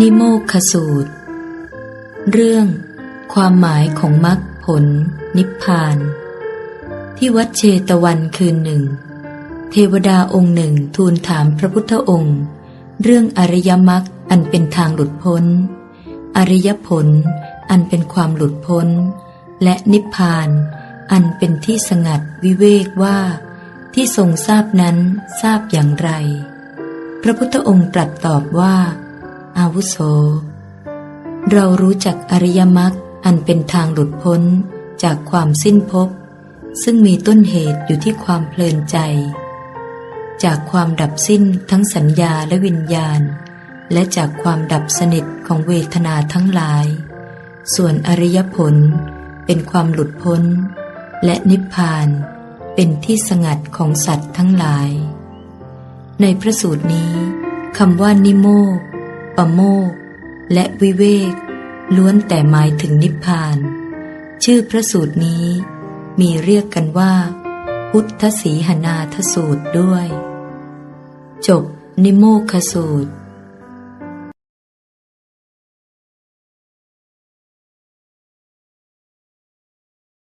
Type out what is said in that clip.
นิโมกขสูตร เรื่อง ความหมายของมรรคผล นิพพาน ที่วัดเชตวันคืนหนึ่ง เทวดาองค์หนึ่งทูลถามพระพุทธองค์ เรื่องอริยมรรคอันเป็นทางหลุดพ้น อริยผลอันเป็นความหลุดพ้น และนิพพาน อันเป็นที่สงัดวิเวกว่า ที่ทรงทราบนั้นทราบอย่างไร พระพุทธองค์ตรัสตอบว่า อาวุโส เรารู้จักอริยมรรคอันเป็นทางหลุดพ้นจากความสิ้นภพซึ่งมีต้นเหตุอยู่ที่ความเพลินใจ จากความดับสิ้นทั้งสัญญาและวิญญาณ และจากความดับสนิทของเวทนาทั้งหลาย ส่วนอริยผลเป็นความหลุดพ้น และนิพพานเป็นที่สงัดของสัตว์ทั้งหลาย ในพระสูตรนี้คำว่านิโมก ปโมก และวิเวก ล้วนแต่หมายถึงนิพพาน ชื่อพระสูตรนี้ มีเรียกกันว่า พุทธสีหนาทสูตรด้วย จบนิโมคสูตร